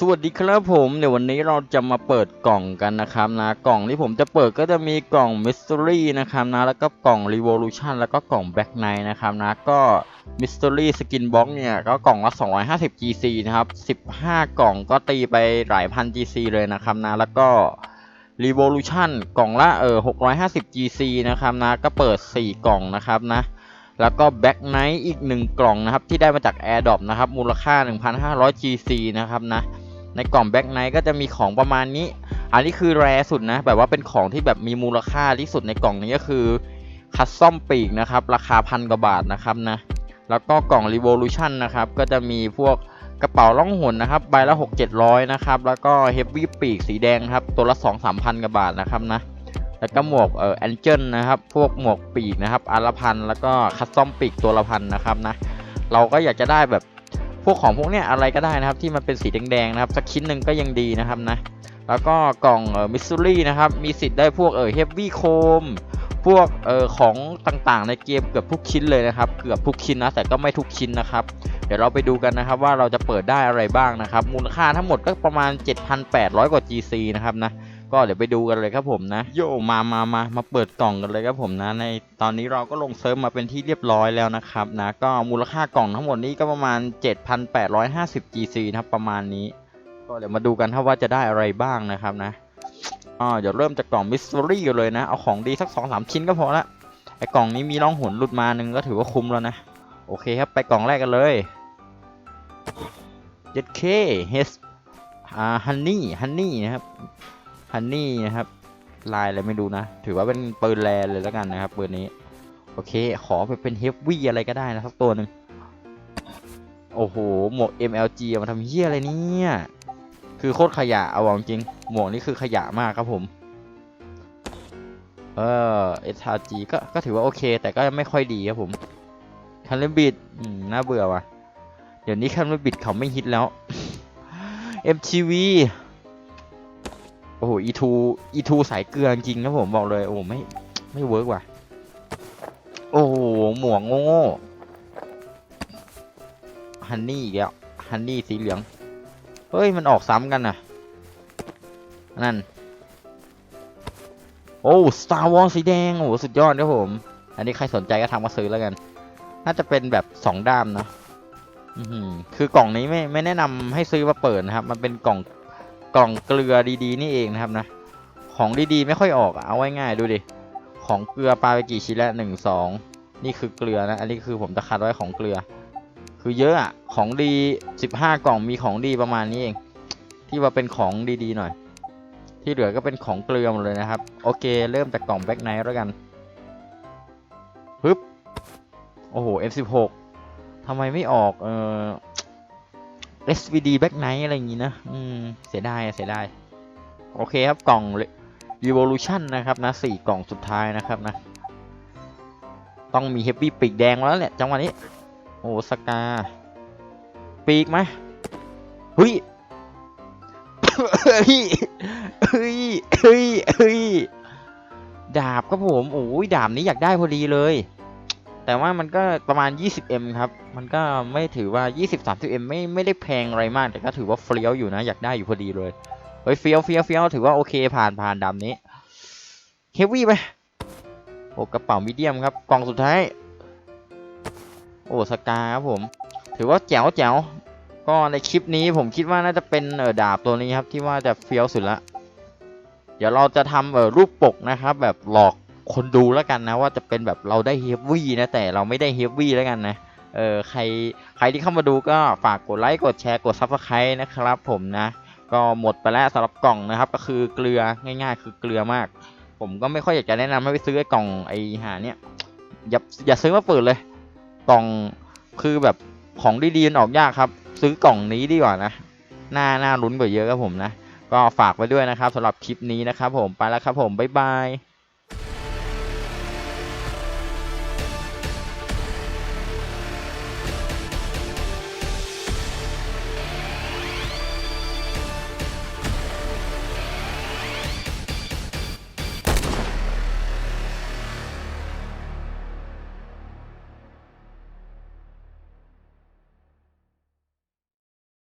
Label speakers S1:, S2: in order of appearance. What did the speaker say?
S1: สวัสดีครับผมเดี๋ยววันนี้เราจะมาเปิดกล่องกันนะครับนะกล่องที่ผมจะเปิดก็จะมีกล่อง Mystery นะครับนะแล้วก็กล่อง Revolution แล้วก็กล่อง Black Knight นะครับนะก็ Mystery Skin Box เนี่ยก็กล่องละ 250 GC นะครับ 15 กล่องก็ตีไปหลายพัน GC เลยนะครับนะแล้วก็ Revolution กล่องละเออ650 GC นะครับนะก็เปิด 4 กล่องนะครับนะแล้วก็ Black Knight อีก 1 กล่องนะครับที่ได้มาจาก AirDrop นะครับมูลค่า 1,500 GC นะครับนะ ในกล่อง Black Knight ก็จะมีของประมาณนี้ อันนี้คือแรสุดนะ แบบว่าเป็นของที่แบบมีมูลค่าที่สุดในกล่องนี้ก็คือคัสซอมปีกนะครับ ราคาพันกว่าบาทนะครับนะ แล้วก็กล่อง Revolution นะครับ ก็จะมีพวกกระเป๋าล่องหนนะครับ ใบละ 6 700 นะครับ แล้วก็ Heavy ปีกสีแดงครับ ตัวละ 2 3พันกว่าบาทนะครับนะ แล้วก็หมวกเอ่อแอนเจิลนะครับ พวกหมวกปีกนะครับอันละพัน แล้วก็คัสตอมปีกตัวละพันนะครับนะ เราก็อยากจะได้แบบ พวกของพวกเนี้ยอะไรก็ได้นะครับที่มันเป็นสีแดงๆนะครับสักชิ้นหนึ่งก็ยังดีนะครับนะแล้วก็กล่องเอ่อมิสซูรี่นะครับมีสิทธิ์ได้พวกเอ่อเฮฟวี่โคมพวกเอ่อของต่างๆ ในเกมเกือบทุกชิ้นเลยนะครับ เกือบทุกชิ้นนะแต่ก็ไม่ทุกชิ้นนะครับ เดี๋ยวเราไปดูกันนะครับว่าเราจะเปิดได้อะไรบ้างนะครับ มูลค่าทั้งหมดก็ประมาณ 7,800 กว่า GC นะครับนะ ก็เดี๋ยวไปดูกันเลยครับผมนะ โยมามามามาเปิดกล่องกันเลยครับผมนะ ในตอนนี้เราก็ลงเซิร์ฟมาเป็นที่เรียบร้อยแล้วนะครับนะ ก็มูลค่ากล่องทั้งหมดนี้ก็ประมาณ 7,850 GC นะครับประมาณนี้ ก็เดี๋ยวมาดูกันครับว่าจะได้อะไรบ้างนะครับนะอ่าเดี๋ยวเริ่มจากกล่องมิส t ต r รี่กันเลยนะ เอาของดีสัก2อสชิ้นก็พอละไอกล่องนี้มีร่องหุ่นหลุดมาหนึ่งก็ถือว่าคุ้มแล้วนะ โอเคครับไปกล่องแรกกันเลย 7K H อ่าฮันนี่ฮันนี่นะครับ ฮันนี่นะครับ ลายอะไรไม่รู้นะ ถือว่าเป็นปืนแรเลยแล้วกันนะครับปืนนี้ โอเค ขอไปเป็นเฮฟวี่อะไรก็ได้นะสักตัวหนึ่งโอ้โห หมวก MLG เอามาทำเฮียอะไรเนี่ย คือโคตรขยะเอาจริง หมวกนี่คือขยะมากครับผม เออ SRG ก็ก็ถือว่าโอเค แต่ก็ไม่ค่อยดีครับผมคันเลบิดน่าเบื่อว่ะ เดี๋ยวนี้คันเลบิดเขาไม่ฮิตแล้ว MTV โอ้โห E2 E2 สายเกลือจริงๆครับผมบอกเลย โอ้ไม่ไม่เวิร์กว่ะ โอ้โหหมวกโง่ฮันนี่อีกแล้วฮันนี่สีเหลือง เฮ้ย มันออกซ้ำกันนะนั่น โอ้ Star Wars สีแดง โอ้สุดยอดครับผม อันนี้ใครสนใจก็ทำมาซื้อแล้วกัน น่าจะเป็นแบบสองด้ามนะคือกล่องนี้ไม่ไม่แนะนำให้ซื้อมาเปิดนะครับ มันเป็นกล่อง กล่องเกลือดีๆนี่เองนะครับนะ ของดีๆไม่ค่อยออกเอาไว้ง่ายดูดิ ของเกลือปลาไปกี่ชิ้นแล้วหนึ่งสองนี่คือเกลือนะ อันนี้คือผมจะคัดไว้ของเกลือ คือเยอะอะของดีสิบห้ากล่องมีของดีประมาณนี้เอง ที่ว่าเป็นของดีๆหน่อย ที่เหลือก็เป็นของเกลือหมดเลยนะครับ โอเค เริ่มจากกล่องแบ็กไนท์แล้วกันฮึบโอ้โห F16 ทำไมไม่ออก เออ SVD Back Knight อะไรอย่างงี้นะ อืม เสียดายเสียดาย โอเคครับกล่อง Revolution นะครับนะสี่กล่องสุดท้ายนะครับนะ ต้องมี Heavy ปีกแดงแล้วแหละจังหวะนี้ โอ้สกา ปีกไหมเฮ้ยเฮ้ยเฮ้ยเฮ้ยดาบครับผม โอ้ยดาบนี้อยากได้พอดีเลย แต่ว่ามันก็ประมาณ 20m ครับ มันก็ไม่ถือว่า 20-30m ไม่ไม่ได้แพงอะไรมาก แต่ก็ถือว่าเฟี้ยวอยู่นะ อยากได้อยู่พอดีเลย เฮ้ยเฟี้ยวเฟี้ยวเฟี้ยวถือว่าโอเคผ่านผ่านดำนี้ เฮฟวี่ไป โอ้กระเป๋ามีเดียมครับ กล่องสุดท้าย โอ้สกาครับผม ถือว่าแจ๋วแจ๋วก็ในคลิปนี้ผมคิดว่าน่าจะเป็นเออดาบตัวนี้ครับที่ว่าจะเฟี้ยวสุดละ เดี๋ยวเราจะทำเออรูปปกนะครับ แบบหลอก คนดูแล้วกันนะว่าจะเป็นแบบเราได้เฮฟวี่นะแต่เราไม่ได้เฮฟวี่แล้วกันนะเออใครใครที่เข้ามาดูก็ฝากกดไลค์กดแชร์กดซับสไครต์นะครับผมนะ ก็หมดไปแล้วสำหรับกล่องนะครับ ก็คือเกลือง่ายๆ คือเกลือมาก ผมก็ไม่ค่อยอยากจะแนะนำให้ไปซื้อไอ้กล่องไอ้หาเนี่ยอย่าอย่าซื้อมาเปิดเลยกล่องคือแบบของดีๆมันออกยากครับ ซื้อกล่องนี้ดีกว่านะน่าน่าลุ้นกว่าเยอะครับผมนะ ก็ฝากไว้ด้วยนะครับสำหรับคลิปนี้นะครับผมไปแล้วครับผมบ๊ายบาย